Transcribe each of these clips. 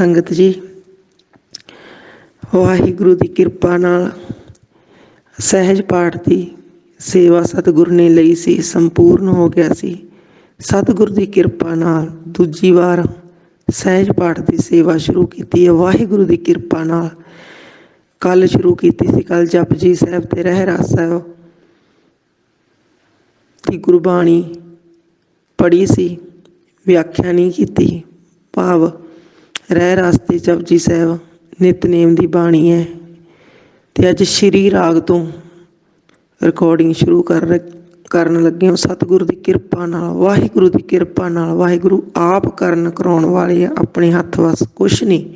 ਸੰਗਤ ਜੀ, ਵਾਹਿਗੁਰੂ ਦੀ ਕਿਰਪਾ ਨਾਲ ਸਹਿਜ ਪਾਠ ਦੀ ਸੇਵਾ ਸਤਿਗੁਰ ਨੇ ਲਈ ਸੀ, ਸੰਪੂਰਨ ਹੋ ਗਿਆ ਸੀ। ਸਤਿਗੁਰ ਦੀ ਕਿਰਪਾ ਨਾਲ ਦੂਜੀ ਵਾਰ ਸਹਿਜ ਪਾਠ ਦੀ ਸੇਵਾ ਸ਼ੁਰੂ ਕੀਤੀ ਹੈ। ਵਾਹਿਗੁਰੂ ਦੀ ਕਿਰਪਾ ਨਾਲ ਕੱਲ ਸ਼ੁਰੂ ਕੀਤੀ ਸੀ। ਕੱਲ ਜਪਜੀ ਸਾਹਿਬ ਤੇ ਰਹਿਰਾਸ ਸਾਹਿਬ ਦੀ ਗੁਰਬਾਣੀ ਪੜ੍ਹੀ ਸੀ, ਵਿਆਖਿਆ ਨਹੀਂ ਕੀਤੀ। ਭਾਵ ਰਹਿ ਰਸਤੇ ਜਪਜੀ ਸਾਹਿਬ, ਨਿਤਨੇਮ ਦੀ ਬਾਣੀ ਹੈ। ਤੇ ਅੱਜ ਸ਼੍ਰੀ ਰਾਗ ਤੋਂ ਰਿਕਾਰਡਿੰਗ ਸ਼ੁਰੂ ਕਰ ਰ- ਕਰਨ ਲੱਗੇ ਹਾਂ। ਸਤਿਗੁਰੂ ਦੀ ਕਿਰਪਾ ਨਾਲ, ਵਾਹਿਗੁਰੂ ਦੀ ਕਿਰਪਾ ਨਾਲ, ਵਾਹਿਗੁਰੂ ਆਪ ਕਰਨ ਕਰਾਉਣ ਵਾਲੇ ਆ, ਆਪਣੇ ਹੱਥ ਵਸ ਕੁਛ ਨਹੀਂ।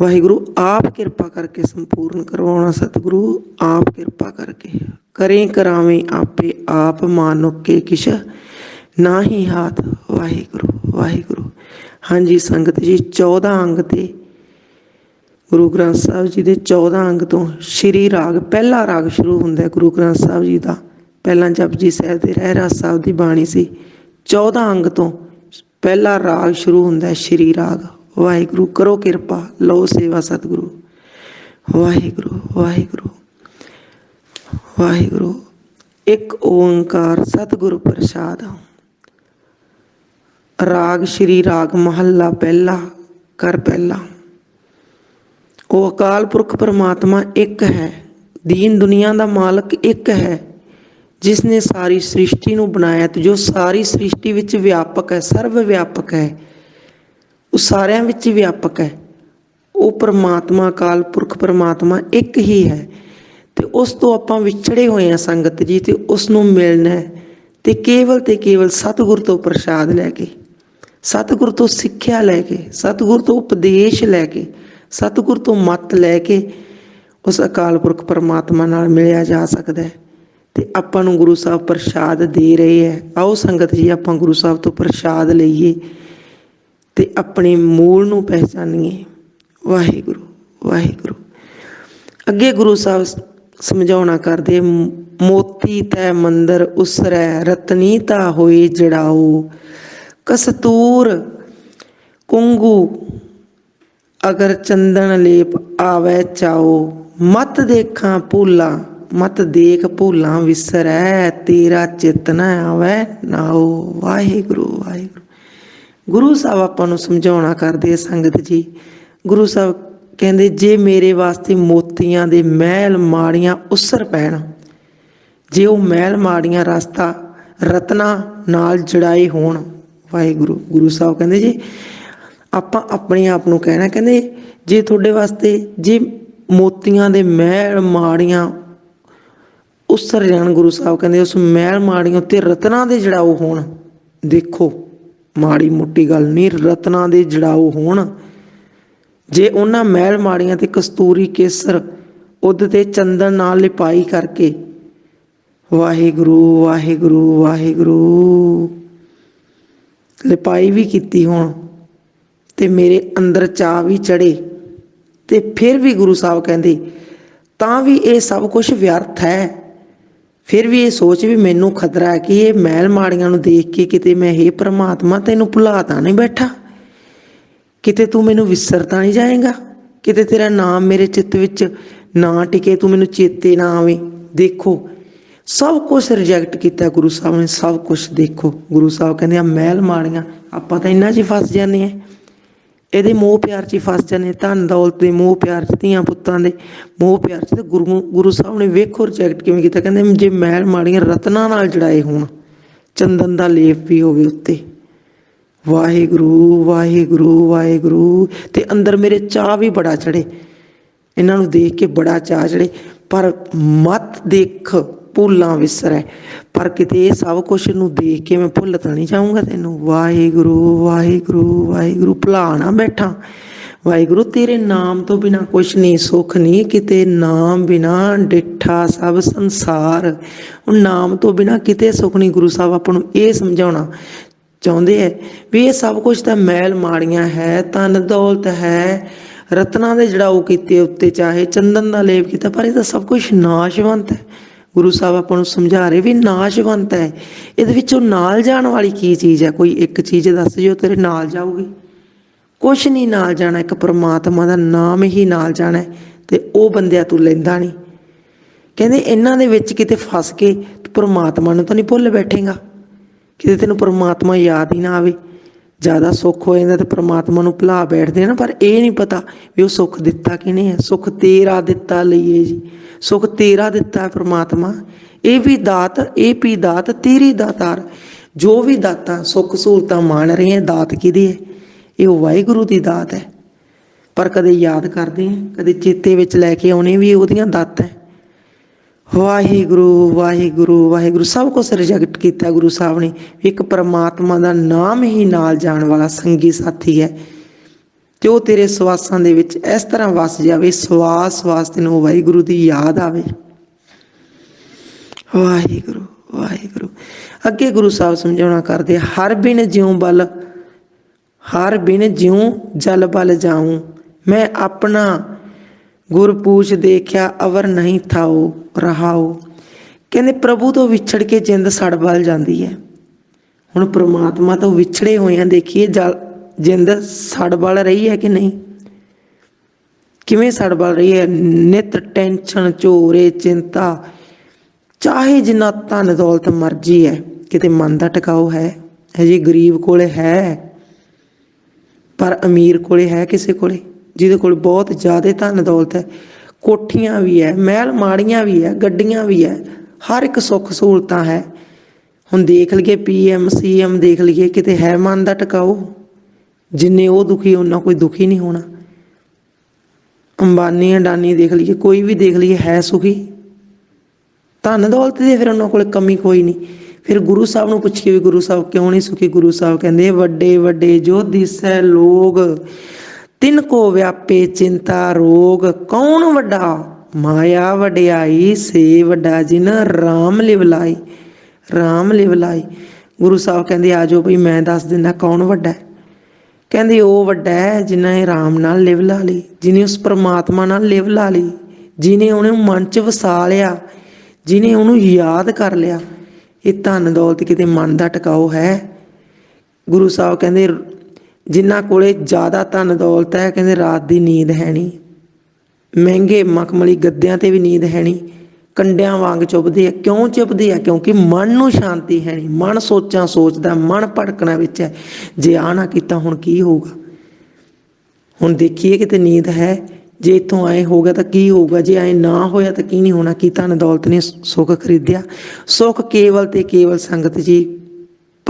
ਵਾਹਿਗੁਰੂ ਆਪ ਕਿਰਪਾ ਕਰਕੇ ਸੰਪੂਰਨ ਕਰਵਾਉਣਾ, ਸਤਿਗੁਰੂ ਆਪ ਕਿਰਪਾ ਕਰਕੇ। ਕਰੇ ਕਰਾਵੇਂ ਆਪੇ ਆਪ ਮਾਨੁਕ ਕੇ ਨਾ ਹੀ ਹਾਥ। ਵਾਹਿਗੁਰੂ ਵਾਹਿਗੁਰੂ। ਹਾਂਜੀ, ਸੰਗਤ ਜੀ 14 ਅੰਗ ਤੇ ਗੁਰੂ ਗ੍ਰੰਥ ਸਾਹਿਬ ਜੀ ਦੇ 14 ਅੰਗ ਤੋਂ ਸ਼੍ਰੀ ਰਾਗ, ਪਹਿਲਾ ਰਾਗ ਸ਼ੁਰੂ ਹੁੰਦਾ ਹੈ ਗੁਰੂ ਗ੍ਰੰਥ ਸਾਹਿਬ ਜੀ ਦਾ। ਪਹਿਲਾਂ ਜਪਜੀ ਸਾਹਿਬ ਦੇ ਰਹਿ ਰਾਸ ਸਾਹਿਬ ਦੀ ਬਾਣੀ ਸੀ। 14 ਅੰਗ ਤੋਂ ਪਹਿਲਾ ਰਾਗ ਸ਼ੁਰੂ ਹੁੰਦਾ ਹੈ ਸ਼੍ਰੀ ਰਾਗ। ਵਾਹਿਗੁਰੂ, ਕਰੋ ਕਿਰਪਾ, ਲਓ ਸੇਵਾ ਸਤਿਗੁਰੂ। ਵਾਹਿਗੁਰੂ ਵਾਹਿਗੁਰੂ। ਵਾਹਿਗੁਰੂ। ਇੱਕ ਓੰਕਾਰ ਸਤਿਗੁਰੂ ਪ੍ਰਸਾਦ। ਰਾਗ ਸ਼੍ਰੀ ਰਾਗ ਮਹੱਲਾ ਪਹਿਲਾ ਕਰ ਪਹਿਲਾ। ਉਹ ਅਕਾਲ ਪੁਰਖ ਪਰਮਾਤਮਾ ਇੱਕ ਹੈ, ਦੀਨ ਦੁਨੀਆ ਦਾ ਮਾਲਕ ਇੱਕ ਹੈ ਜਿਸ ਨੇ ਸਾਰੀ ਸ੍ਰਿਸ਼ਟੀ ਨੂੰ ਬਣਾਇਆ ਤੇ ਜੋ ਸਾਰੀ ਸ੍ਰਿਸ਼ਟੀ ਵਿੱਚ ਵਿਆਪਕ ਹੈ, ਸਰਵ ਵਿਆਪਕ ਹੈ, ਉਹ ਸਾਰਿਆਂ ਵਿੱਚ ਵਿਆਪਕ ਹੈ। ਉਹ ਪਰਮਾਤਮਾ, ਅਕਾਲ ਪੁਰਖ ਪਰਮਾਤਮਾ ਇੱਕ ਹੀ ਹੈ ਤੇ ਉਸ ਤੋਂ ਆਪਾਂ ਵਿਛੜੇ ਹੋਏ ਆ ਸੰਗਤ ਜੀ ਤੇ ਉਸ ਨੂੰ ਮਿਲਣਾ ਹੈ ਤੇ ਕੇਵਲ ਤੇ ਕੇਵਲ ਸਤਿਗੁਰ ਤੋਂ ਪ੍ਰਸਾਦ ਲੈ ਕੇ। ਸਤਿਗੁਰ ਤੋਂ ਸਿੱਖਿਆ ਲੈ ਕੇ, ਸਤਿਗੁਰ ਤੋਂ ਉਪਦੇਸ਼ ਲੈ ਕੇ, ਸਤਿਗੁਰ ਤੋਂ ਮੱਤ ਲੈ ਕੇ ਉਸ ਅਕਾਲ ਪੁਰਖ ਪਰਮਾਤਮਾ ਨਾਲ ਮਿਲਿਆ ਜਾ ਸਕਦਾ ਹੈ। ਤੇ ਆਪਾਂ ਨੂੰ ਗੁਰੂ ਸਾਹਿਬ ਪ੍ਰਸਾਦ ਦੇ ਰਹੇ ਹੈ। ਆਓ ਸੰਗਤ ਜੀ, ਆਪਾਂ ਗੁਰੂ ਸਾਹਿਬ ਤੋਂ ਪ੍ਰਸਾਦ ਲਈਏ ਤੇ ਆਪਣੇ ਮੂਲ ਨੂੰ ਪਹਿਚਾਨੀਏ। ਵਾਹਿਗੁਰੂ ਵਾਹਿਗੁਰੂ। ਅੱਗੇ ਗੁਰੂ ਸਾਹਿਬ ਸਮਝਾਉਣਾ ਕਰਦੇ, ਮੋਤੀ ਤੈ ਮੰਦਰ ਉਸਰੈ ਰਤਨੀ ਤਾ ਹੋਏ ਜੜਾਓ। ਕਸਤੂਰ, ਕੁੰਗੂ, ਅਗਰ ਚੰਦਨ ਲੇਪ ਆਵੈ ਚਾਓ, ਮਤ ਦੇਖਾਂ ਭੂਲਾ, ਮਤ ਦੇਖ ਭੂਲਾਂ ਵਿਸਰੈ, ਤੇਰਾ ਚਿਤ ਨ ਆਵੈ ਨਾਓ। ਵਾਹਿਗੁਰੂ ਵਾਹਿਗੁਰੂ। ਗੁਰੂ ਸਾਹਿਬ ਆਪਾਂ ਨੂੰ ਸਮਝਾਉਣਾ ਕਰਦੇ ਸੰਗਤ ਜੀ। ਗੁਰੂ ਸਾਹਿਬ ਕਹਿੰਦੇ, ਜੇ ਮੇਰੇ ਵਾਸਤੇ ਮੋਤੀਆਂ ਦੇ ਮਹਿਲ ਮਾੜੀਆਂ ਉਸਰ ਪੈਣ, ਜੇ ਉਹ ਮਹਿਲ ਮਾੜੀਆਂ ਰਸਤਾ ਰਤਨਾ ਨਾਲ ਜੜਾਏ ਹੋਣ ਵਾਹਿਗੁਰੂ, ਗੁਰੂ ਸਾਹਿਬ ਕਹਿੰਦੇ ਜੀ, ਆਪਾਂ ਆਪਣੇ ਆਪ ਨੂੰ ਕਹਿਣਾ, ਕਹਿੰਦੇ ਜੇ ਤੁਹਾਡੇ ਵਾਸਤੇ ਜੇ ਮੋਤੀਆਂ ਦੇ ਮਹਿਲ ਮਾੜੀਆਂ ਉਸ ਜਾਣ, ਗੁਰੂ ਸਾਹਿਬ ਕਹਿੰਦੇ, ਉਸ ਮਹਿਲ ਮਾੜੀਆਂ ਉੱਤੇ ਰਤਨਾਂ ਦੇ ਜੜਾਓ ਹੋਣ, ਦੇਖੋ, ਮਾੜੀ ਮੋਟੀ ਗੱਲ ਨਹੀਂ, ਰਤਨਾਂ ਦੇ ਜੜਾਓ ਹੋਣ। ਜੇ ਉਹਨਾਂ ਮਹਿਲ ਮਾੜੀਆਂ ਤੇ ਕਸਤੂਰੀ ਕੇਸਰ ਉਹਦੇ ਤੇ ਚੰਦਨ ਨਾਲ ਲਿਪਾਈ ਕਰਕੇ, ਵਾਹਿਗੁਰੂ ਵਾਹਿਗੁਰੂ ਵਾਹਿਗੁਰੂ। ਲਿਪਾਈ ਵੀ ਕੀਤੀ ਹੋਣ ਤੇ ਮੇਰੇ ਅੰਦਰ ਚਾਹ ਵੀ ਚੜੇ ਤੇ ਫਿਰ ਵੀ ਗੁਰੂ ਸਾਹਿਬ ਕਹਿੰਦੇ, ਤਾਂ ਵੀ ਇਹ ਸਭ ਕੁਝ ਵਿਅਰਥ ਹੈ। ਫਿਰ ਵੀ ਇਹ ਸੋਚ ਵੀ ਮੈਨੂੰ ਖਤਰਾ ਹੈ ਕਿ ਇਹ ਮਹਿਲ ਮਾੜੀਆਂ ਨੂੰ ਦੇਖ ਕੇ ਕਿਤੇ ਮੈਂ ਇਹ ਪ੍ਰਮਾਤਮਾ, ਤੈਨੂੰ ਭੁਲਾ ਤਾਂ ਨਹੀਂ ਬੈਠਾ। ਕਿਤੇ ਤੂੰ ਮੈਨੂੰ ਵਿਸਰ ਤਾਂ ਨਹੀਂ ਜਾਏਗਾ? ਕਿਤੇ ਤੇਰਾ ਨਾਮ ਮੇਰੇ ਚਿੱਤ ਵਿੱਚ ਨਾ ਟਿਕੇ, ਤੂੰ ਮੈਨੂੰ ਚੇਤੇ ਨਾ ਆਵੇਂ। ਦੇਖੋ ਸਭ ਕੁਝ ਰਿਜੈਕਟ ਕੀਤਾ ਗੁਰੂ ਸਾਹਿਬ ਨੇ, ਸਭ ਕੁਝ ਦੇਖੋ। ਗੁਰੂ ਸਾਹਿਬ ਕਹਿੰਦੇ ਆ, ਮਹਿਲ ਮਾੜੀਆਂ, ਆਪਾਂ ਤਾਂ ਇੰਨਾ 'ਚ ਹੀ ਫਸ ਜਾਂਦੇ ਆ। ਇਹਦੇ ਮੋਹ ਪਿਆਰ 'ਚ ਹੀ ਫਸ ਜਾਂਦੇ ਧਨ ਦੌਲਤ ਦੇ ਮੋਹ ਪਿਆਰ 'ਚ, ਧੀਆਂ ਪੁੱਤਾਂ ਦੇ ਮੋਹ ਪਿਆਰ 'ਚ ਤੇ ਗੁਰੂ ਗੁਰੂ ਸਾਹਿਬ ਨੇ ਵੇਖੋ ਰਿਜੈਕਟ ਕਿਵੇਂ ਕੀਤਾ। ਕਹਿੰਦੇ ਜੇ ਮਹਿਲ ਮਾੜੀਆਂ ਰਤਨਾਂ ਨਾਲ ਜੜਾਏ ਹੋਣ, ਚੰਦਨ ਦਾ ਲੇਪ ਵੀ ਹੋਵੇ ਉੱਤੇ। ਵਾਹਿਗੁਰੂ ਵਾਹਿਗੁਰੂ ਵਾਹਿਗੁਰੂ। ਤੇ ਅੰਦਰ ਮੇਰੇ ਚਾਹ ਵੀ ਬੜਾ ਚੜੇ ਇਹਨਾਂ ਨੂੰ ਦੇਖ ਕੇ ਬੜਾ ਚਾਹ ਚੜੇ ਪਰ ਮਤ ਦੇਖ ਭੁੱਲਾਂ ਵਿਸਰੈ। ਪਰ ਕਿਤੇ ਇਹ ਸਭ ਕੁਝ ਨੂੰ ਦੇਖ ਕੇ ਮੈਂ ਭੁੱਲ ਤਾਂ ਨਹੀਂ ਜਾਊਂਗਾ ਤੈਨੂੰ। ਵਾਹਿਗੁਰੂ ਵਾਹਿਗੁਰੂ ਵਾਹਿਗੁਰੂ, ਭੁਲਾ ਨਾ ਬੈਠਾ। ਵਾਹਿਗੁਰੂ, ਤੇਰੇ ਨਾਮ ਤੋਂ ਬਿਨਾ ਕੁਛ ਨਹੀਂ, ਸੁਖ ਨਹੀਂ, ਕਿਤੇ ਨਾਮ ਬਿਨਾ ਡਿੱਠਾ ਸਭ ਸੰਸਾਰ। ਉਹ ਨਾਮ ਤੋਂ ਬਿਨਾ ਕਿਤੇ ਸੁਖ ਨਹੀਂ, ਗੁਰੂ ਸਾਹਿਬ ਆਪਾਂ ਨੂੰ ਇਹ ਸਮਝਾਉਣਾ ਚਾਹੁੰਦੇ ਐ ਵੀ ਇਹ ਸਭ ਕੁਝ ਤਾਂ ਮੈਲ ਮਾੜੀਆਂ ਹੈ, ਤਨ ਦੌਲਤ ਹੈ। ਰਤਨਾਂ ਦੇ ਜੜਾਓ ਕੀਤੇ ਉੱਤੇ, ਚਾਹੇ ਚੰਦਨ ਦਾ ਲੇਪ ਕੀਤਾ, ਪਰ ਇਹ ਤਾਂ ਸਭ ਕੁਝ ਨਾਸ਼ਵੰਤ ਹੈ। ਗੁਰੂ ਸਾਹਿਬ ਆਪਾਂ ਨੂੰ ਸਮਝਾ ਰਹੇ ਵੀ ਨਾਸ਼ਵੰਤ ਹੈ। ਇਹਦੇ ਵਿੱਚੋਂ ਨਾਲ ਜਾਣ ਵਾਲੀ ਕੀ ਚੀਜ਼ ਹੈ? ਕੋਈ ਇੱਕ ਚੀਜ਼ ਦੱਸ ਜਿਓ ਤੇਰੇ ਨਾਲ ਜਾਊਗੀ। ਕੁਛ ਨਹੀਂ ਨਾਲ ਜਾਣਾ, ਇੱਕ ਪ੍ਰਮਾਤਮਾ ਦਾ ਨਾਮ ਹੀ ਨਾਲ ਜਾਣਾ ਹੈ ਤੇ ਉਹ ਬੰਦਿਆ ਤੂੰ ਲੈਂਦਾ ਨਹੀਂ। ਕਹਿੰਦੇ ਇਹਨਾਂ ਦੇ ਵਿੱਚ ਕਿਤੇ ਫਸ ਕੇ ਤੂੰ ਪ੍ਰਮਾਤਮਾ ਨੂੰ ਤਾਂ ਨਹੀਂ ਭੁੱਲ ਬੈਠੇਗਾ। ਕਿਤੇ ਤੈਨੂੰ ਪ੍ਰਮਾਤਮਾ ਯਾਦ ਹੀ ਨਾ ਆਵੇ। ਜ਼ਿਆਦਾ ਸੁੱਖ ਹੋ ਜਾਂਦਾ ਤੇ ਪ੍ਰਮਾਤਮਾ ਨੂੰ ਭੁਲਾ ਬੈਠਦੇ ਹਨ ਪਰ ਇਹ ਨਹੀਂ ਪਤਾ ਵੀ ਉਹ ਸੁੱਖ ਦਿੱਤਾ ਕਿਨੇ ਹੈ। ਸੁੱਖ ਤੇਰਾ ਦਿੱਤਾ ਲਈਏ ਜੀ। ਸੁੱਖ ਤੇਰਾ ਦਿੱਤਾ ਹੈ ਪ੍ਰਮਾਤਮਾ। ਇਹ ਵੀ ਦਾਤ, ਇਹ ਵੀ ਦਾਤ, ਤੇਰੀ ਦਾਤਾਰ। ਜੋ ਵੀ ਦਾਤਾਂ ਸੁੱਖ ਸਹੂਲਤਾਂ ਮਾਣ ਰਹੇ ਹੈ ਦਾਤ ਕਿਹਦੀ ਹੈ? ਇਹ ਉਹ ਵਾਹਿਗੁਰੂ ਦੀ ਦਾਤ ਹੈ। ਪਰ ਕਦੇ ਯਾਦ ਕਰਦੇ ਹਾਂ ਕਦੇ ਚੇਤੇ ਵਿੱਚ ਲੈ ਕੇ ਆਉਣੇ ਵੀ ਉਹਦੀਆਂ ਦਾਤਾਂ ਹੈ। ਵਾਹਿਗੁਰੂ ਵਾਹਿਗੁਰੂ ਵਾਹਿਗੁਰੂ। ਸਭ ਕੁਝ ਰਿਜੈਕਟ ਕੀਤਾ ਗੁਰੂ ਸਾਹਿਬ ਨੇ। ਇੱਕ ਪਰਮਾਤਮਾ ਦਾ ਨਾਮ ਹੀ ਨਾਲ ਜਾਣ ਵਾਲਾ ਸੰਗੀ ਸਾਥੀ ਹੈ। ਤੇ ਉਹ ਤੇਰੇ ਸਵਾਸਾਂ ਦੇ ਵਿੱਚ ਇਸ ਤਰ੍ਹਾਂ ਵਸ ਜਾਵੇ, ਸਵਾਸ ਸਵਾਸ ਤੈਨੂੰ ਵਾਹਿਗੁਰੂ ਦੀ ਯਾਦ ਆਵੇ। ਵਾਹਿਗੁਰੂ ਵਾਹਿਗੁਰੂ। ਅੱਗੇ ਗੁਰੂ ਸਾਹਿਬ ਸਮਝਾਉਣਾ ਕਰਦੇ ਹਰ ਬਿਨ ਜਿਉ ਬਲ, ਹਰ ਬਿਨ ਜਿਉ ਜਲ ਬਲ ਜਾਉ ਮੈਂ ਆਪਣਾ ਗੁਰ ਪੂਛ ਦੇਖਿਆ, ਅਵਰ ਨਹੀਂ ਥਾਓ ਰਹਾਓ ਕਹਿੰਦੇ ਪ੍ਰਭੂ ਤੋਂ ਵਿਛੜ ਕੇ ਜਿੰਦ ਸੜ ਵੱਲ ਜਾਂਦੀ ਹੈ। ਹੁਣ ਪ੍ਰਮਾਤਮਾ ਤੋਂ ਵਿਛੜੇ ਹੋਏ ਦੇਖੀਏ ਜਲ ਜਿੰਦ ਸੜ ਵੱਲ ਰਹੀ ਹੈ ਕਿ ਨਹੀਂ? ਕਿਵੇਂ ਸੜ ਬਲ ਰਹੀ ਹੈ? ਨਿਤ ਟੈਨਸ਼ਨ, ਝੋਰੇ, ਚਿੰਤਾ। ਚਾਹੇ ਜਿੰਨਾ ਧਨ ਦੌਲਤ ਮਰਜ਼ੀ ਹੈ, ਕਿਤੇ ਮਨ ਦਾ ਟਿਕਾਓ ਹੈ। ਹਜੇ ਗਰੀਬ ਕੋਲੇ ਹੈ, ਪਰ ਅਮੀਰ ਕੋਲੇ ਹੈ ਕਿਸੇ ਕੋਲੇ? ਜਿਹਦੇ ਕੋਲ ਬਹੁਤ ਜ਼ਿਆਦਾ ਧਨ ਦੌਲਤ ਹੈ। ਕੋਠੀਆਂ ਵੀ ਹੈ, ਮਹਿਲ ਮਾੜੀਆਂ ਵੀ ਹੈ, ਗੱਡੀਆਂ ਵੀ ਹੈ, ਹਰ ਇੱਕ ਸੁੱਖ ਸਹੂਲਤਾਂ ਹੈ। ਹੁਣ ਦੇਖ ਲਈਏ ਪੀਐਮ ਸੀਐਮ ਦੇਖ ਲਈਏ ਕਿਤੇ ਹੈ ਮਨ ਦਾ ਟਿਕਾਓ ਜਿੰਨੇ ਉਹ ਦੁਖੀ ਉਹਨਾਂ ਕੋਈ ਦੁਖੀ ਨਹੀਂ ਹੋਣਾ। ਅੰਬਾਨੀ ਅਡਾਨੀ ਦੇਖ ਲਈਏ, ਕੋਈ ਵੀ ਦੇਖ ਲਈਏ ਹੈ ਸੁਖੀ। ਧਨ ਦੌਲਤ ਦੀ ਫਿਰ ਉਹਨਾਂ ਕੋਲ ਕਮੀ ਕੋਈ ਨਹੀਂ। ਫਿਰ ਗੁਰੂ ਸਾਹਿਬ ਨੂੰ ਪੁੱਛੀਏ ਵੀ ਗੁਰੂ ਸਾਹਿਬ ਕਿਉਂ ਨਹੀਂ ਸੁਖੀ? ਗੁਰੂ ਸਾਹਿਬ ਕਹਿੰਦੇ ਵੱਡੇ ਵੱਡੇ ਜੋ ਦਿਸੈ ਲੋਗ ਤਿਨ ਕੋ ਵਿਆਪੇ ਚਿੰਤਾ ਰੋਗ, ਕੌਣ ਵੱਡਾ? ਮਾਇਆ ਵਡਿਆਈ, ਸੇ ਵੱਡਾ ਜਿਨ RAM ਲਿਵਲਾਈ RAM ਲਿਵਲਾਈ ਗੁਰੂ ਸਾਹਿਬ ਕਹਿੰਦੇ, ਆ ਜਾਓ ਭਈ ਮੈਂ ਦੱਸ ਦਿੰਦਾ ਕੌਣ ਵੱਡਾ ਹੈ? ਕਹਿੰਦੇ, ਉਹ ਵੱਡਾ ਹੈ ਜਿਨ੍ਹਾਂ ਰਾਮ ਨਾਲ ਲਿਵ ਲਾ ਲਈ, ਜਿਨੇ ਉਸ ਪ੍ਰਮਾਤਮਾ ਨਾਲ ਲਿਵ ਲਾ ਲਈ, ਜਿਨੇ ਉਹਨੇ ਮਨ 'ਚ ਵਸਾ ਲਿਆ, ਜਿਨੇ ਉਹਨੂੰ ਯਾਦ ਕਰ ਲਿਆ। ਇਹ ਧਨ ਦੌਲਤ ਕਿਤੇ ਮਨ ਦਾ ਟਿਕਾਓ ਹੈ? ਗੁਰੂ ਸਾਹਿਬ ਕਹਿੰਦੇ ਜਿਨ੍ਹਾਂ ਕੋਲੇ ਜ਼ਿਆਦਾ ਧਨ ਦੌਲਤ ਹੈ, ਕਹਿੰਦੇ ਰਾਤ ਦੀ ਨੀਂਦ ਹੈ ਨਹੀਂ। ਮਹਿੰਗੇ ਮਖਮਲੀ ਗੱਦਿਆਂ ਤੇ ਵੀ ਨੀਂਦ ਹੈ ਨਹੀਂ। ਕੰਡਿਆਂ ਵਾਂਗ ਚੁੱਭਦੇ ਆ। ਕਿਉਂ ਚੁੱਭਦੇ ਆ? ਕਿਉਂਕਿ ਮਨ ਨੂੰ ਸ਼ਾਂਤੀ ਹੈ ਨਹੀਂ। ਮਨ ਸੋਚਾਂ ਸੋਚਦਾ, ਮਨ ਭੜਕਣਾ ਵਿੱਚ ਹੈ। ਜੇ ਆ ਨਾ ਕੀਤਾ, ਹੁਣ ਕੀ ਹੋਊਗਾ? ਹੁਣ ਦੇਖੀਏ ਕਿਤੇ ਨੀਂਦ ਹੈ। ਜੇ ਇਥੋਂ ਆਏ ਹੋਗਾ ਤਾਂ ਕੀ ਹੋਊਗਾ? ਜੇ ਆਏ ਨਾ ਹੋਇਆ ਤਾਂ ਕੀ ਨਹੀਂ ਹੋਣਾ? ਕੀ ਧਨ ਦੌਲਤ ਨੇ ਸੁੱਖ ਖਰੀਦਿਆ? ਸੁੱਖ ਕੇਵਲ ਤੇ ਕੇਵਲ ਸੰਗਤ ਜੀ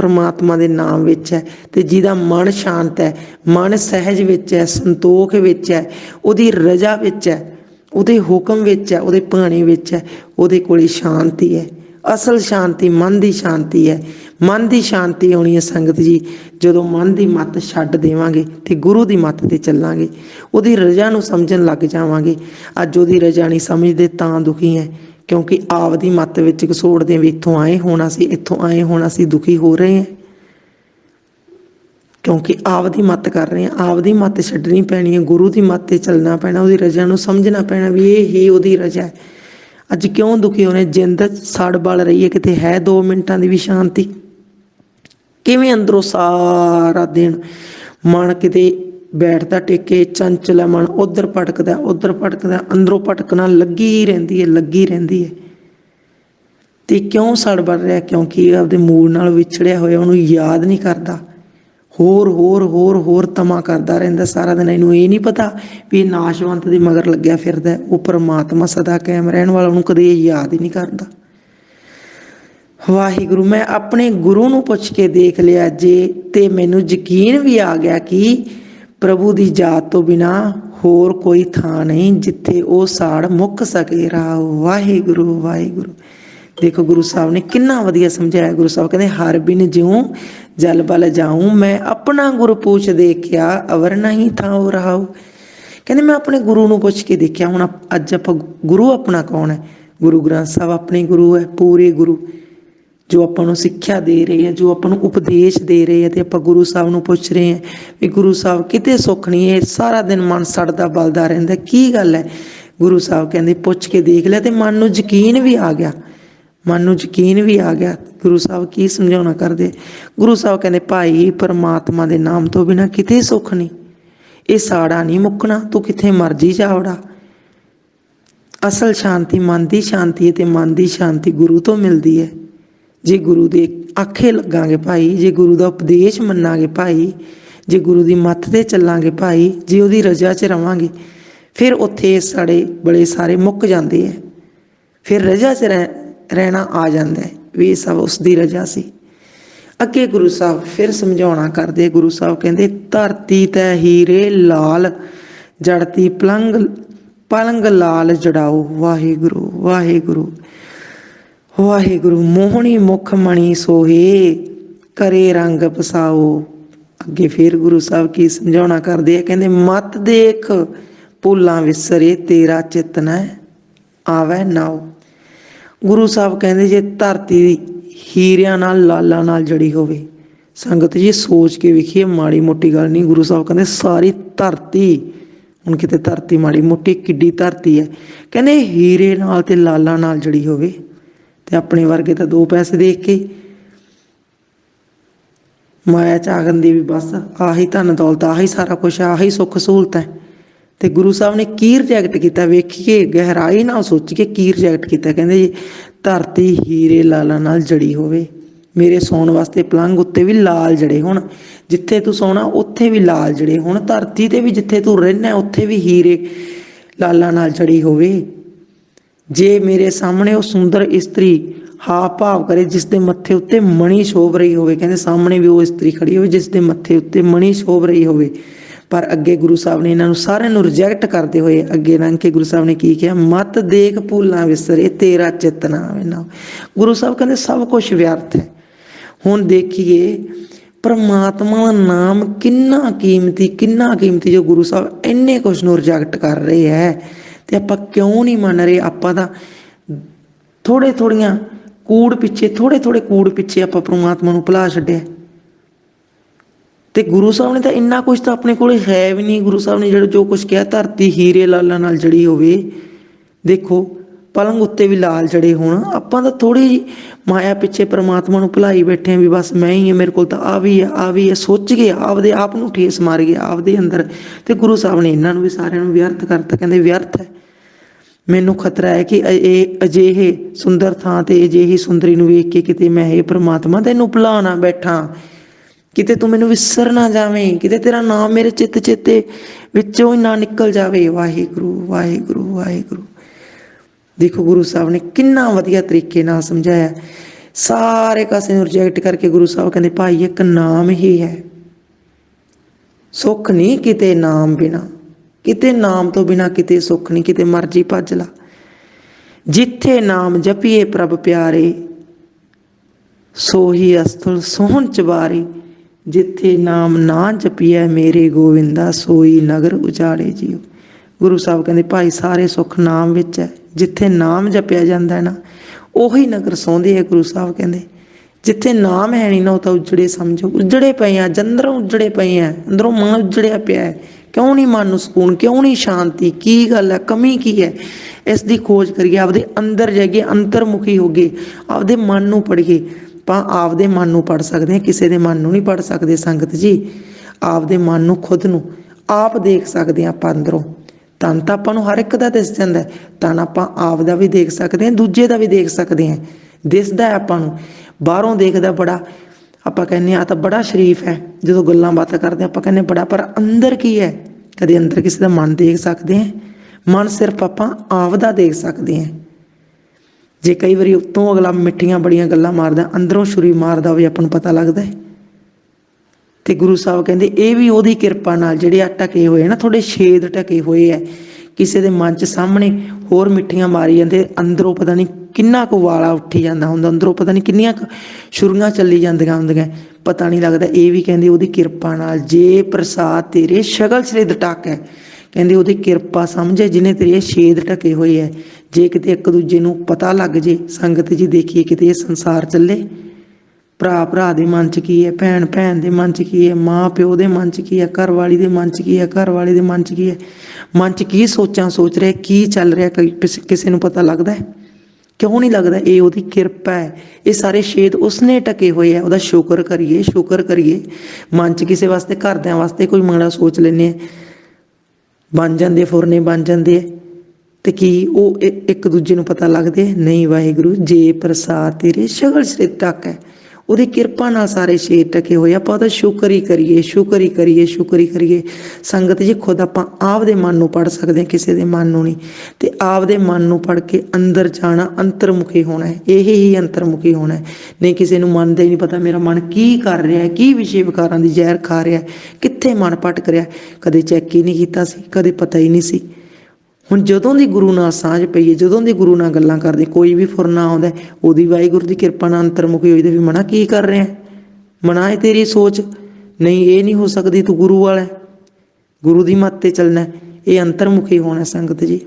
ਪਰਮਾਤਮਾ ਦੇ ਨਾਮ ਵਿੱਚ ਹੈ ਤੇ ਜਿਹਦਾ ਮਨ ਸ਼ਾਂਤ ਹੈ, ਮਨ ਸਹਿਜ ਵਿੱਚ ਹੈ, ਸੰਤੋਖ ਵਿੱਚ ਹੈ, ਉਹਦੀ ਰਜ਼ਾ ਵਿੱਚ ਹੈ, ਉਹਦੇ ਹੁਕਮ ਵਿੱਚ ਹੈ, ਉਹਦੇ ਭਾਣੇ ਵਿੱਚ ਹੈ, ਉਹਦੇ ਕੋਲੇ ਸ਼ਾਂਤੀ ਹੈ। ਅਸਲ ਸ਼ਾਂਤੀ, ਮਨ ਦੀ ਸ਼ਾਂਤੀ ਹੈ। ਮਨ ਦੀ ਸ਼ਾਂਤੀ ਆਉਣੀ ਹੈ ਸੰਗਤ ਜੀ, ਜਦੋਂ ਮਨ ਦੀ ਮੱਤ ਛੱਡ ਦੇਵਾਂਗੇ ਤੇ ਗੁਰੂ ਦੀ ਮੱਤ ਤੇ ਚੱਲਾਂਗੇ, ਉਹਦੀ ਰਜ਼ਾ ਨੂੰ ਸਮਝਣ ਲੱਗ ਜਾਵਾਂਗੇ। ਅੱਜ ਉਹਦੀ ਰਜ਼ਾ ਨਹੀਂ ਸਮਝਦੇ, ਤਾਂ ਦੁਖੀ ਹੈ। ਕਿਉਂਕਿ ਆਪਦੀ ਮੱਤ ਵਿੱਚ ਘਸੋੜਦੇ ਵੀ ਇੱਥੋਂ ਆਏ ਹੋਣਾ ਸੀ ਇੱਥੋਂ ਆਏ, ਹੋਣਾ ਸੀ ਦੁਖੀ ਹੋ ਰਹੇ ਹਾਂ। ਕਿਉਂਕਿ ਆਪਦੀ ਮੱਤ ਕਰ ਰਹੇ ਆ ਆਪਦੀ ਮੱਤ ਛੱਡਣੀ ਪੈਣੀ ਹੈ। ਗੁਰੂ ਦੀ ਮੱਤ ਤੇ ਚੱਲਣਾ ਪੈਣਾ, ਉਹਦੀ ਰਜ਼ਾ ਨੂੰ ਸਮਝਣਾ ਪੈਣਾ ਵੀ ਇਹ ਹੀ ਉਹਦੀ ਰਜ਼ਾ ਹੈ। ਅੱਜ ਕਿਉਂ ਦੁਖੀ ਹੋਣੇ ਜਿੰਦ ਸੜ ਬਲ ਰਹੀ ਹੈ। ਕਿਤੇ ਹੈ 2 ਮਿੰਟਾਂ ਦੀ ਵੀ ਸ਼ਾਂਤੀ? ਕਿਵੇਂ ਅੰਦਰੋਂ ਸਾਰਾ ਦਿਨ ਮਨ ਕਿਤੇ ਬੈਠਦਾ ਟੇਕੇ, ਚੰਚਲ ਮਨ ਉਧਰ ਭਟਕਦਾ ਉਧਰ ਭਟਕਦਾ, ਅੰਦਰੋਂ ਭਟਕਣਾ ਲੱਗੀ ਹੀ ਰਹਿੰਦੀ ਹੈ, ਲੱਗੀ ਰਹਿੰਦੀ ਹੈ। ਤੇ ਕਿਉਂ ਸੜ ਰਿਹਾ? ਕਿਉਂਕਿ ਆਪਦੇ ਮੂਲ ਨਾਲ ਵਿਛੜਿਆ ਹੋਇਆ, ਉਹਨੂੰ ਯਾਦ ਨਹੀਂ ਕਰਦਾ। ਹੋਰ ਹੋਰ ਹੋਰ ਹੋਰ ਤਮਾ ਕਰਦਾ ਰਹਿੰਦਾ ਸਾਰਾ ਦਿਨ। ਇਹਨੂੰ ਇਹ ਨਹੀਂ ਪਤਾ ਵੀ ਨਾਸ਼ਵੰਤ ਦੇ ਮਗਰ ਲੱਗਿਆ ਫਿਰਦਾ ਉਹ ਪਰਮਾਤਮਾ ਸਦਾ ਕਾਇਮ ਰਹਿਣ ਵਾਲਾ, ਉਹਨੂੰ ਕਦੇ ਯਾਦ ਹੀ ਨਹੀਂ ਕਰਦਾ। ਵਾਹਿਗੁਰੂ, ਮੈਂ ਆਪਣੇ ਗੁਰੂ ਨੂੰ ਪੁੱਛ ਕੇ ਦੇਖ ਲਿਆ ਜੇ ਤੇ ਮੈਨੂੰ ਯਕੀਨ ਵੀ ਆ ਗਿਆ ਕਿ ਪ੍ਰਭੂ ਦੀ ਜਾਤ ਤੋਂ ਬਿਨਾ ਹੋਰ ਕੋਈ ਥਾਂ ਨਹੀਂ ਜਿੱਥੇ ਉਹ ਸਾੜ ਮੁੱਕ ਸਕੇ। ਰਾ ਵਾਹਿਗੁਰੂ ਵਾਹਿਗੁਰੂ। ਦੇਖੋ ਗੁਰੂ ਸਾਹਿਬ ਨੇ ਕਿੰਨਾ ਵਧੀਆ ਸਮਝਾਇਆ। ਗੁਰੂ ਸਾਹਿਬ ਕਹਿੰਦੇ, ਹਰ ਬਿਨ ਜਿਉ ਜਲ ਬਲ ਜਾਉ ਮੈਂ ਆਪਣਾ ਗੁਰੂ ਪੁੱਛ ਦੇਖਿਆ, ਅਵਰ ਨਹੀਂ ਥਾਂ ਉਹ ਰਹਾਉ। ਕਹਿੰਦੇ, ਮੈਂ ਆਪਣੇ ਗੁਰੂ ਨੂੰ ਪੁੱਛ ਕੇ ਦੇਖਿਆ, ਹੁਣ ਆਪ- ਅੱਜ ਆਪਾਂ ਗੁਰੂ ਆਪਣਾ ਕੌਣ ਹੈ? ਗੁਰੂ ਗ੍ਰੰਥ ਸਾਹਿਬ ਆਪਣੇ ਗੁਰੂ ਹੈ, ਪੂਰੇ ਗੁਰੂ। ਜੋ ਆਪਾਂ ਨੂੰ ਸਿੱਖਿਆ ਦੇ ਰਹੇ ਆ ਜੋ ਆਪਾਂ ਨੂੰ ਉਪਦੇਸ਼ ਦੇ ਰਹੇ ਆ ਤੇ ਆਪਾਂ ਗੁਰੂ ਸਾਹਿਬ ਨੂੰ ਪੁੱਛ ਰਹੇ ਆ ਵੀ ਗੁਰੂ ਸਾਹਿਬ ਕਿਤੇ ਸੁੱਖ ਨਹੀਂ, ਇਹ ਸਾਰਾ ਦਿਨ ਮਨ ਸੜਦਾ ਬਲਦਾ ਰਹਿੰਦਾ, ਕੀ ਗੱਲ ਹੈ? ਗੁਰੂ ਸਾਹਿਬ ਕਹਿੰਦੇ, ਪੁੱਛ ਕੇ ਦੇਖ ਲਿਆ ਤੇ ਮਨ ਨੂੰ ਯਕੀਨ ਵੀ ਆ ਗਿਆ। ਮਨ ਨੂੰ ਯਕੀਨ ਵੀ ਆ ਗਿਆ, ਗੁਰੂ ਸਾਹਿਬ ਕੀ ਸਮਝਾਉਣਾ ਕਰਦੇ? ਗੁਰੂ ਸਾਹਿਬ ਕਹਿੰਦੇ, ਭਾਈ, ਪਰਮਾਤਮਾ ਦੇ ਨਾਮ ਤੋਂ ਬਿਨਾ ਕਿਤੇ ਸੁੱਖ ਨਹੀਂ। ਇਹ ਸਾੜਾ ਨਹੀਂ ਮੁੱਕਣਾ, ਤੂੰ ਕਿੱਥੇ ਮਰਜ਼ੀ ਜਾਵੜਾ ਅਸਲ ਸ਼ਾਂਤੀ, ਮਨ ਦੀ ਸ਼ਾਂਤੀ ਹੈ ਤੇ ਮਨ ਦੀ ਸ਼ਾਂਤੀ ਗੁਰੂ ਤੋਂ ਮਿਲਦੀ ਹੈ। ਜੇ ਗੁਰੂ ਦੇ ਆਖੇ ਲੱਗਾਂਗੇ ਭਾਈ, ਜੇ ਗੁਰੂ ਦਾ ਉਪਦੇਸ਼ ਮੰਨਾਂਗੇ ਭਾਈ, ਜੇ ਗੁਰੂ ਦੀ ਮੱਤ ਤੇ ਚੱਲਾਂਗੇ ਭਾਈ, ਜੇ ਉਹਦੀ ਰਜ਼ਾ 'ਚ ਰਵਾਂਗੇ, ਫਿਰ ਉੱਥੇ ਇਹ ਸੜੇ ਬੜੇ ਸਾਰੇ ਮੁੱਕ ਜਾਂਦੇ ਹੈ ਫਿਰ ਰਜ਼ਾ 'ਚ ਰਹਿ- ਰਹਿਣਾ ਆ ਜਾਂਦਾ ਹੈ ਵੀ ਇਹ ਸਭ ਉਸ ਦੀ ਰਜ਼ਾ ਸੀ। ਅੱਗੇ ਗੁਰੂ ਸਾਹਿਬ ਫਿਰ ਸਮਝਾਉਣਾ ਕਰਦੇ, ਗੁਰੂ ਸਾਹਿਬ ਕਹਿੰਦੇ, ਧਰਤੀ ਤੈ ਹੀਰੇ ਲਾਲ, ਜੜਤੀ ਪਲੰਗ ਪਲੰਗ ਲਾਲ ਜੜਾਓ, ਵਾਹਿਗੁਰੂ ਵਾਹਿਗੁਰੂ। ਵਾਹਿਗੁਰੂ ਮੋਹਣੀ ਮੁਖ ਮਣੀ ਸੋਹੇ, ਕਰੇ ਰੰਗ ਪਸਾਓ। ਅੱਗੇ ਫਿਰ ਗੁਰੂ ਸਾਹਿਬ ਕੀ ਸਮਝਾਉਣਾ ਕਰਦੇ ਆ, ਕਹਿੰਦੇ, ਮਤ ਦੇਖ, ਭੁੱਲਾਂ ਵਿਸਰੇ, ਤੇਰਾ ਚਿਤਨਾ ਆਵੇ ਨਾਓ ਗੁਰੂ ਸਾਹਿਬ ਕਹਿੰਦੇ, ਜੇ ਧਰਤੀ ਹੀਰਿਆਂ ਨਾਲ, ਲਾਲਾਂ ਨਾਲ ਜੜੀ ਹੋਵੇ, ਸੰਗਤ ਜੀ ਸੋਚ ਕੇ ਵੇਖੀਏ, ਮਾੜੀ ਮੋਟੀ ਗੱਲ ਨਹੀਂ, ਗੁਰੂ ਸਾਹਿਬ ਕਹਿੰਦੇ, ਸਾਰੀ ਧਰਤੀ, ਹੁਣ ਕਿਤੇ ਧਰਤੀ ਮਾੜੀ ਮੋਟੀ, ਕਿੱਡੀ ਧਰਤੀ ਹੈ, ਕਹਿੰਦੇ, ਹੀਰੇ ਨਾਲ ਤੇ ਲਾਲਾਂ ਨਾਲ ਜੜੀ ਹੋਵੇ। ਤੇ ਆਪਣੇ ਵਰਗੇ ਤਾਂ ਦੋ ਪੈਸੇ ਦੇਖ ਕੇ ਮਾਇਆ ਚ ਆਗਨ ਦੀ ਵੀ ਬਸ, ਆਹੀ ਧਨ ਦੌਲਤ, ਆਹੀ ਸਾਰਾ ਕੁਝ ਆਹੀ ਸੁੱਖ ਸਹੂਲਤ ਹੈ। ਤੇ ਗੁਰੂ ਸਾਹਿਬ ਨੇ ਕੀ ਰਿਜੈਕਟ ਕੀਤਾ? ਵੇਖੀਏ, ਗਹਿਰਾਈ ਨਾਲ ਸੋਚ ਕੇ ਕੀ ਰਿਜੈਕਟ ਕੀਤਾ? ਕਹਿੰਦੇ ਜੀ, ਧਰਤੀ ਹੀਰੇ ਲਾਲਾਂ ਨਾਲ ਜੜੀ ਹੋਵੇ। ਮੇਰੇ ਸੌਣ ਵਾਸਤੇ ਪਲੰਗ ਉੱਤੇ ਵੀ ਲਾਲ ਜੜੇ ਹੋਣ। ਜਿੱਥੇ ਤੂੰ ਸੌਣਾ, ਉੱਥੇ ਵੀ ਲਾਲ ਜੜੇ ਹੋਣ। ਧਰਤੀ ਤੇ ਵੀ ਜਿੱਥੇ ਤੂੰ ਰਹਿਣਾ, ਉੱਥੇ ਵੀ ਹੀਰੇ ਲਾਲਾਂ ਨਾਲ ਜੜੀ ਹੋਵੇ। ਜੇ ਮੇਰੇ ਸਾਹਮਣੇ ਉਹ ਸੁੰਦਰ ਇਸਤਰੀ ਹਾ ਭਾਵ ਕਰੇ, ਜਿਸ ਦੇ ਮੱਥੇ ਉੱਤੇ ਮਣੀ ਸ਼ੋਭ ਰਹੀ ਹੋਵੇ, ਕਹਿੰਦੇ ਸਾਹਮਣੇ ਵੀ ਉਹ ਇਸਤਰੀ ਖੜੀ ਹੋਵੇ, ਜਿਸ ਦੇ ਮੱਥੇ ਉੱਤੇ ਮਣੀ ਸ਼ੋਭ ਰਹੀ ਹੋਵੇ। ਪਰ ਅੱਗੇ ਗੁਰੂ ਸਾਹਿਬ ਨੇ ਇਹਨਾਂ ਨੂੰ ਸਾਰਿਆਂ ਨੂੰ ਰਿਜੈਕਟ ਕਰਦੇ ਹੋਏ ਅੱਗੇ ਲੰਘ ਕੇ ਗੁਰੂ ਸਾਹਿਬ ਨੇ ਕੀ ਕਿਹਾ? ਮਤ ਦੇਖ ਭੁੱਲਾਂ ਵਿਸਰੇ, ਤੇਰਾ ਚਿੱਤ ਨਾ ਆਵੇ ਨਾ ਗੁਰੂ ਸਾਹਿਬ ਕਹਿੰਦੇ ਸਭ ਕੁਝ ਵਿਅਰਥ ਹੈ। ਹੁਣ ਦੇਖੀਏ, ਪਰਮਾਤਮਾ ਦਾ ਨਾਮ ਕਿੰਨਾ ਕੀਮਤੀ ਕਿੰਨਾ ਕੀਮਤੀ ਜੋ ਗੁਰੂ ਸਾਹਿਬ ਇੰਨੇ ਕੁਝ ਨੂੰ ਰਿਜੈਕਟ ਕਰ ਰਹੇ ਹੈ। ਤੇ ਆਪਾਂ ਕਿਉਂ ਨਹੀਂ ਮੰਨ ਰਹੇ? ਆਪਾਂ ਤਾਂ ਥੋੜੇ ਥੋੜੀਆਂ ਕੂੜ ਪਿੱਛੇ ਥੋੜੇ ਥੋੜੇ ਕੂੜ ਪਿੱਛੇ ਆਪਾਂ ਪ੍ਰਮਾਤਮਾ ਨੂੰ ਭੁਲਾ ਛੱਡਿਆ। ਤੇ ਗੁਰੂ ਸਾਹਿਬ ਨੇ ਤਾਂ ਇੰਨਾ ਕੁਝ ਤਾਂ ਆਪਣੇ ਕੋਲ ਹੈ ਵੀ ਨਹੀਂ। ਗੁਰੂ ਸਾਹਿਬ ਨੇ ਜਿਹੜਾ ਜੋ ਕੁਝ ਕਿਹਾ, ਧਰਤੀ ਹੀਰੇ ਲਾਲਾਂ ਨਾਲ ਜੜੀ ਹੋਵੇ, ਦੇਖੋ, ਪਲੰਗ ਉੱਤੇ ਵੀ ਲਾਲ ਜੜੇ ਹੋਣ। ਆਪਾਂ ਤਾਂ ਥੋੜੀ ਜੀ ਮਾਇਆ ਪਿੱਛੇ ਪ੍ਰਮਾਤਮਾ ਨੂੰ ਭੁਲਾਈ ਬੈਠੇ ਆਂ ਵੀ ਬਸ ਮੈਂ ਹੀ ਹਾਂ, ਮੇਰੇ ਕੋਲ ਤਾਂ ਆ ਵੀ ਹੈ, ਆ ਵੀ ਹੈ। ਸੋਚ ਗਏ, ਆਪਦੇ ਆਪ ਨੂੰ ਠੇਸ ਮਾਰ ਗਏ, ਆਪਦੇ ਅੰਦਰ। ਤੇ ਗੁਰੂ ਸਾਹਿਬ ਨੇ ਇਹਨਾਂ ਨੂੰ ਵੀ ਸਾਰਿਆਂ ਨੂੰ ਵਿਅਰਥ ਕਰਤਾ, ਕਹਿੰਦੇ ਵਿਅਰਥ ਹੈ। ਮੈਨੂੰ ਖਤਰਾ ਹੈ ਕਿ ਇਹ ਅਜਿਹੇ ਸੁੰਦਰ ਥਾਂ ਤੇ ਅਜਿਹੀ ਸੁੰਦਰੀ ਨੂੰ ਵੇਖ ਕੇ ਕਿਤੇ ਮੈਂ ਇਹ ਪ੍ਰਮਾਤਮਾ ਤੈਨੂੰ ਭੁਲਾ ਨਾ ਬੈਠਾ। ਕਿਤੇ ਤੂੰ ਮੈਨੂੰ ਵਿਸਰ ਨਾ ਜਾਵੇਂ, ਕਿਤੇ ਤੇਰਾ ਨਾਮ ਮੇਰੇ ਚਿੱਤ ਚੇਤੇ ਵਿੱਚੋਂ ਹੀ ਨਾ ਨਿਕਲ ਜਾਵੇ। ਵਾਹਿਗੁਰੂ ਵਾਹਿਗੁਰੂ ਵਾਹਿਗੁਰੂ। ਦੇਖੋ ਗੁਰੂ ਸਾਹਿਬ ਨੇ ਕਿੰਨਾ ਵਧੀਆ ਤਰੀਕੇ ਨਾਲ ਸਮਝਾਇਆ। ਸਾਰੇ ਕਾਸੇ ਨੂੰ ਰਿਜੈਕਟ ਕਰਕੇ ਗੁਰੂ ਸਾਹਿਬ ਕਹਿੰਦੇ, ਭਾਈ, ਇੱਕ ਨਾਮ ਹੀ ਹੈ। ਸੁੱਖ ਨਹੀਂ ਕਿਤੇ ਨਾਮ ਬਿਨਾ। ਕਿਤੇ ਨਾਮ ਤੋਂ ਬਿਨਾ ਕਿਤੇ ਸੁੱਖ ਨਹੀਂ, ਕਿਤੇ ਮਰਜ਼ੀ ਭੱਜ ਲਾ। ਜਿੱਥੇ ਨਾਮ ਜਪੀਏ ਪ੍ਰਭ ਪਿਆਰੇ, ਸੋਹੀ ਅਸਥਲ ਸੋਹਣ ਚਵਾਰੇ ਜਿੱਥੇ ਨਾਮ ਨਾ ਜਪੀਐ ਮੇਰੇ ਗੋਵਿੰਦਾ, ਸੋਈ ਨਗਰ ਉਜਾੜੇ ਜੀਓ ਗੁਰੂ ਸਾਹਿਬ ਕਹਿੰਦੇ, ਭਾਈ, ਸਾਰੇ ਸੁੱਖ ਨਾਮ ਵਿੱਚ ਹੈ ਜਿੱਥੇ ਨਾਮ ਜਪਿਆ ਜਾਂਦਾ ਹੈ ਨਾ, ਉਹੀ ਨਗਰ ਸੌਂਦੇ ਹੈ ਗੁਰੂ ਸਾਹਿਬ ਕਹਿੰਦੇ। ਜਿੱਥੇ ਨਾਮ ਹੈ ਨਹੀਂ ਨਾ, ਉਹ ਤਾਂ ਉਜੜੇ ਸਮਝੋ। ਉਜੜੇ ਪਏ ਆ, ਜੰਦਰੋਂ ਉਜੜੇ ਪਏ ਆ, ਅੰਦਰੋਂ ਮਨ ਉਜੜਿਆ ਪਿਆ ਹੈ ਕਿਉਂ ਨਹੀਂ ਮਨ ਨੂੰ ਸਕੂਨ, ਕਿਉਂ ਨਹੀਂ ਸ਼ਾਂਤੀ, ਕੀ ਗੱਲ ਹੈ, ਕਮੀ ਕੀ ਹੈ? ਇਸ ਦੀ ਖੋਜ ਕਰੀਏ, ਆਪਦੇ ਅੰਦਰ ਜਾਈਏ, ਅੰਤਰਮੁਖੀ ਹੋਗੇ ਆਪਦੇ ਮਨ ਨੂੰ ਪੜ੍ਹੀਏ। ਆਪਾਂ ਆਪਦੇ ਮਨ ਨੂੰ ਪੜ ਸਕਦੇ ਹਾਂ, ਕਿਸੇ ਦੇ ਮਨ ਨੂੰ ਨਹੀਂ ਪੜ ਸਕਦੇ ਸੰਗਤ ਜੀ। ਆਪਦੇ ਮਨ ਨੂੰ, ਖੁਦ ਨੂੰ, ਆਪ ਦੇਖ ਸਕਦੇ ਹਾਂ ਆਪਾਂ ਅੰਦਰੋਂ। ਤਨ ਤਾਂ ਆਪਾਂ ਨੂੰ ਹਰ ਇੱਕ ਦਾ ਦਿਸ ਜਾਂਦਾ ਹੈ। ਆਪਾਂ ਆਪ ਦਾ ਵੀ ਦੇਖ ਸਕਦੇ ਹਾਂ, ਦੂਜੇ ਦਾ ਵੀ ਦੇਖ ਸਕਦੇ ਹਾਂ। ਦਿਸਦਾ ਆਪਾਂ ਨੂੰ, ਬਾਹਰੋਂ ਦੇਖਦਾ ਬੜਾ ਆਪਾਂ ਕਹਿੰਦੇ ਆ ਤਾਂ ਬੜਾ ਸ਼ਰੀਫ ਹੈ। ਜਦੋਂ ਗੱਲਾਂ ਬਾਤਾਂ ਕਰਦੇ ਹਾਂ, ਆਪਾਂ ਕਹਿੰਦੇ ਬੜਾ ਪਰ ਅੰਦਰ ਕੀ ਹੈ? ਕਦੇ ਅੰਦਰ ਕਿਸੇ ਦਾ ਮਨ ਦੇਖ ਸਕਦੇ ਹਾਂ। ਮਨ ਸਿਰਫ ਆਪਾਂ ਆਪ ਦਾ ਦੇਖ ਸਕਦੇ ਹਾਂ। ਜੇ ਕਈ ਵਾਰੀ ਉੱਤੋਂ ਅਗਲਾ ਮਿੱਠੀਆਂ ਬੜੀਆਂ ਗੱਲਾਂ ਮਾਰਦਾ ਅੰਦਰੋਂ ਛੁਰੀ ਮਾਰਦਾ ਹੋਵੇ ਆਪਾਂ ਨੂੰ ਪਤਾ ਲੱਗਦਾ ਹੈ। ਤੇ ਗੁਰੂ ਸਾਹਿਬ ਕਹਿੰਦੇ ਇਹ ਵੀ ਉਹਦੀ ਕਿਰਪਾ ਨਾਲ ਜਿਹੜੇ ਆ ਟਕੇ ਹੋਏ ਨਾ ਥੋੜੇ ਛੇਦ ਟਕੇ ਹੋਏ ਐ ਕਿਸੇ ਦੇ ਮਨ 'ਚ ਸਾਹਮਣੇ ਹੋਰ ਮਿੱਠੀਆਂ ਮਾਰੀ ਜਾਂਦੇ ਅੰਦਰੋਂ ਪਤਾ ਨਹੀਂ ਕਿੰਨਾ ਕੁ ਵਾਲਾ ਉੱਠੀ ਜਾਂਦਾ ਹੁੰਦਾ, ਅੰਦਰੋਂ ਪਤਾ ਨਹੀਂ ਕਿੰਨੀਆਂ ਕੁ ਛੁਰੀਆਂ ਚੱਲੀ ਜਾਂਦੀਆਂ ਹੁੰਦੀਆਂ, ਪਤਾ ਨਹੀਂ ਲੱਗਦਾ, ਇਹ ਵੀ ਕਹਿੰਦੇ ਉਹਦੀ ਕਿਰਪਾ ਨਾਲ, ਜੇ ਪ੍ਰਸਾਦ ਤੇਰੇ ਸ਼ਗਲ ਸ੍ਰਿਧ ਟਕ ਹੈ ਕਹਿੰਦੇ ਉਹਦੀ ਕਿਰਪਾ ਸਮਝੇ ਜਿਹਨੇ ਤੇਰੇ ਇਹ ਛੇਦ ਢਕੇ ਹੋਏ ਐ, ਜੇ ਕਿਤੇ ਇੱਕ ਦੂਜੇ ਨੂੰ ਪਤਾ ਲੱਗ ਜੇ, ਸੰਗਤ ਜੀ ਦੇਖੀਏ ਕਿਤੇ ਇਹ ਸੰਸਾਰ ਚੱਲੇ, ਭਰਾ ਭਰਾ ਦੇ ਮਨ 'ਚ ਕੀ ਹੈ ਭੈਣ ਭੈਣ ਦੇ ਮਨ 'ਚ ਕੀ ਹੈ ਮਾਂ ਪਿਓ ਦੇ ਮਨ 'ਚ ਕੀ ਹੈ ਘਰ ਵਾਲੀ ਦੇ ਮਨ 'ਚ ਕੀ ਹੈ ਘਰ ਵਾਲੇ ਦੇ ਮਨ 'ਚ ਕੀ ਹੈ ਮਨ 'ਚ ਕੀ ਸੋਚਾਂ ਸੋਚ ਰਿਹਾ, ਕੀ ਚੱਲ ਰਿਹਾ ਕਿਸੇ ਨੂੰ ਪਤਾ ਲੱਗਦਾ ਹੈ ਕਿਉਂ ਨਹੀਂ ਲੱਗਦਾ? ਇਹ ਉਹਦੀ ਕਿਰਪਾ ਹੈ। ਇਹ ਸਾਰੇ ਛੇਦ ਉਸਨੇ ਟਕੇ ਹੋਏ ਆ ਉਹਦਾ ਸ਼ੁਕਰ ਕਰੀਏ ਸ਼ੁਕਰ ਕਰੀਏ। ਮਨ 'ਚ ਕਿਸੇ ਵਾਸਤੇ, ਘਰਦਿਆਂ ਵਾਸਤੇ ਕੋਈ ਮਾੜਾ ਸੋਚ ਲੈਨੇ ਆ ਬਣ ਜਾਂਦੇ ਫੁਰਨੇ ਬਣ ਜਾਂਦੇ ਆ। ਤੇ ਕੀ ਉਹ ਇੱਕ ਦੂਜੇ ਨੂੰ ਪਤਾ ਲੱਗਦੇ ਨਹੀਂ ਵਾਹਿਗੁਰੂ, ਜੇ ਪ੍ਰਸਾਦ ਤੇਰੇ ਸ਼ਗਲ ਸਿਰ ਤੱਕ ਹੈ। ਉਹਦੀ ਕਿਰਪਾ ਨਾਲ ਸਾਰੇ ਸ਼ੇਰ ਟਕੇ ਹੋਏ ਆਪਾਂ ਉਹਦਾ ਸ਼ੁਕਰ ਹੀ ਕਰੀਏ, ਸ਼ੁਕਰ ਹੀ ਕਰੀਏ, ਸ਼ੁਕਰ ਹੀ ਕਰੀਏ। ਸੰਗਤ ਜੀ, ਖੁਦ ਆਪਾਂ ਆਪਦੇ ਮਨ ਨੂੰ ਪੜ ਸਕਦੇ ਹਾਂ, ਕਿਸੇ ਦੇ ਮਨ ਨੂੰ ਨਹੀਂ। ਤੇ ਆਪਦੇ ਮਨ ਨੂੰ ਪੜ ਕੇ ਅੰਦਰ ਜਾਣਾ ਅੰਤਰਮੁਖੀ ਹੋਣਾ ਹੈ। ਇਹ ਹੀ ਅੰਤਰਮੁਖੀ ਹੋਣਾ ਹੈ। ਨਹੀਂ ਕਿਸੇ ਨੂੰ ਮਨ ਦਾ ਹੀ ਨਹੀਂ ਪਤਾ ਮੇਰਾ ਮਨ ਕੀ ਕਰ ਰਿਹਾ ਹੈ, ਕੀ ਵਿਸ਼ੇ ਵਿਕਾਰਾਂ ਦੀ ਜ਼ਹਿਰ ਖਾ ਰਿਹਾ ਹੈ, ਕਿੱਥੇ ਮਨ ਭਟਕ ਰਿਹਾ ਕਦੇ ਚੈੱਕ ਹੀ ਨਹੀਂ ਕੀਤਾ ਸੀ, ਕਦੇ ਪਤਾ ਹੀ ਨਹੀਂ ਸੀ। ਹੁਣ ਜਦੋਂ ਦੀ ਗੁਰੂ ਨਾਲ ਸਾਂਝ ਪਈ ਹੈ, ਜਦੋਂ ਦੀ ਗੁਰੂ ਨਾਲ ਗੱਲਾਂ ਕਰਦੇ ਕੋਈ ਵੀ ਫੁਰਨਾ ਆਉਂਦਾ ਉਹਦੀ ਵਾਹਿਗੁਰੂ ਦੀ ਕਿਰਪਾ ਨਾਲ ਅੰਤਰਮੁਖੀ ਹੋਈ ਤੇ ਵੀ ਮਨਾ ਕੀ ਕਰ ਰਿਹਾ ਮਨਾ ਹੈ ਤੇਰੀ ਸੋਚ? ਨਹੀਂ, ਇਹ ਨਹੀਂ ਹੋ ਸਕਦੀ, ਤੂੰ ਗੁਰੂ ਵਾਲਾ ਹੈ। ਗੁਰੂ ਦੀ ਮੱਤ ਤੇ ਚੱਲਣਾ ਇਹ ਅੰਤਰਮੁਖੀ ਹੋਣਾ ਸੰਗਤ ਜੀ।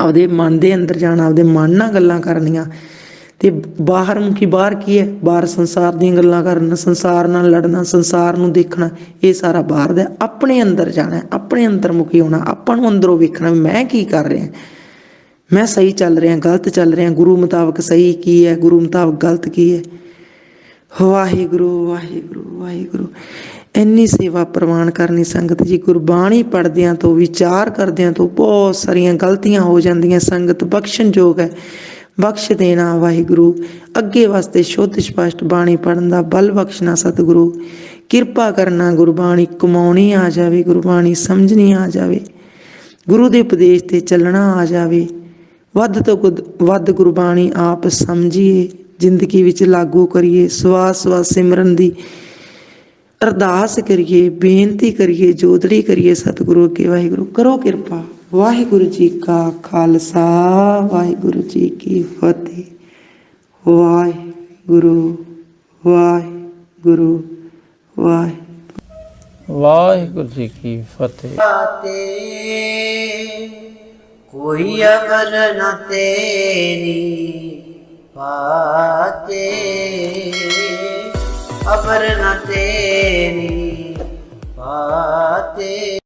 ਆਪਦੇ ਮਨ ਦੇ ਅੰਦਰ ਜਾਣਾ, ਆਪਦੇ ਮਨ ਨਾਲ ਗੱਲਾਂ ਕਰਨੀਆਂ। ਤੇ ਬਾਹਰ ਮੁਖੀ ਬਾਹਰ ਕੀ ਹੈ? ਬਾਹਰ ਸੰਸਾਰ ਦੀਆਂ ਗੱਲਾਂ ਕਰਨਾ ਸੰਸਾਰ ਨਾਲ ਲੜਨਾ ਸੰਸਾਰ ਨੂੰ ਦੇਖਣਾ ਇਹ ਸਾਰਾ ਬਾਹਰ ਦਾ ਆਪਣੇ ਅੰਦਰ ਜਾਣਾ ਹੈ, ਆਪਣੇ ਅੰਤਰਮੁਖੀ ਹੋਣਾ ਆਪਾਂ ਨੂੰ ਅੰਦਰੋਂ ਵੇਖਣਾ ਮੈਂ ਕੀ ਕਰ ਰਿਹਾ ਮੈਂ ਸਹੀ ਚੱਲ ਰਿਹਾ ਗਲਤ ਚੱਲ ਰਿਹਾ ਗੁਰੂ ਮੁਤਾਬਕ ਸਹੀ ਕੀ ਹੈ ਗੁਰੂ ਮੁਤਾਬਕ ਗਲਤ ਕੀ ਹੈ? ਵਾਹਿਗੁਰੂ ਵਾਹਿਗੁਰੂ ਵਾਹਿਗੁਰੂ। ਇੰਨੀ ਸੇਵਾ ਪ੍ਰਵਾਨ ਕਰਨੀ ਸੰਗਤ ਜੀ ਗੁਰਬਾਣੀ ਪੜ੍ਹਦਿਆਂ ਤੋਂ ਵਿਚਾਰ ਕਰਦਿਆਂ ਤੋਂ ਬਹੁਤ ਸਾਰੀਆਂ ਗਲਤੀਆਂ ਹੋ ਜਾਂਦੀਆਂ ਸੰਗਤ ਬਖਸ਼ਣਯੋਗ ਹੈ। ਬਖਸ਼ ਦੇਣਾ ਵਾਹਿਗੁਰੂ। ਅੱਗੇ ਵਾਸਤੇ ਸ਼ੁੱਧ ਸਪਸ਼ਟ ਬਾਣੀ ਪੜਨ ਦਾ ਬਲ ਬਖਸ਼ਣਾ ਸਤਿਗੁਰੂ। ਕਿਰਪਾ ਕਰਨਾ ਗੁਰਬਾਣੀ ਕਮਾਉਣੀ ਆ ਜਾਵੇ, ਗੁਰਬਾਣੀ ਸਮਝਣੀ ਆ ਜਾਵੇ। ਗੁਰੂ ਦੇ ਉਪਦੇਸ਼ ਤੇ ਚੱਲਣਾ ਆ ਜਾਵੇ। ਵੱਧ ਤੋਂ ਗੁਦ- ਵੱਧ ਗੁਰਬਾਣੀ ਆਪ ਸਮਝੀਏ, ਜ਼ਿੰਦਗੀ ਵਿੱਚ ਲਾਗੂ ਕਰੀਏ, ਸਵਾਸ ਸਵਾਸ ਸਿਮਰਨ ਦੀ ਅਰਦਾਸ ਕਰੀਏ, ਬੇਨਤੀ ਕਰੀਏ ਜੋਦੜੀ ਕਰੀਏ ਸਤਿਗੁਰੂ ਅੱਗੇ ਵਾਹਿਗੁਰੂ, ਕਰੋ ਕਿਰਪਾ। ਵਾਹਿਗੁਰੂ ਜੀ ਕਾ ਖਾਲਸਾ ਵਾਹਿਗੁਰੂ ਜੀ ਕੀ ਫਤਿਹ। ਵਾਹਿਗੁਰੂ ਵਾਹਿਗੁਰੂ ਵਾਹਿ ਵਾਹਿਗੁਰੂ ਜੀ ਕੀ ਫਤਿਹ। ਕੋਈ ਅਵਰ ਨ ਤੇਰੀ ਪਾਤੇ ਅਵਰ ਨ ਤੇਰੀ ਪਾਤੇ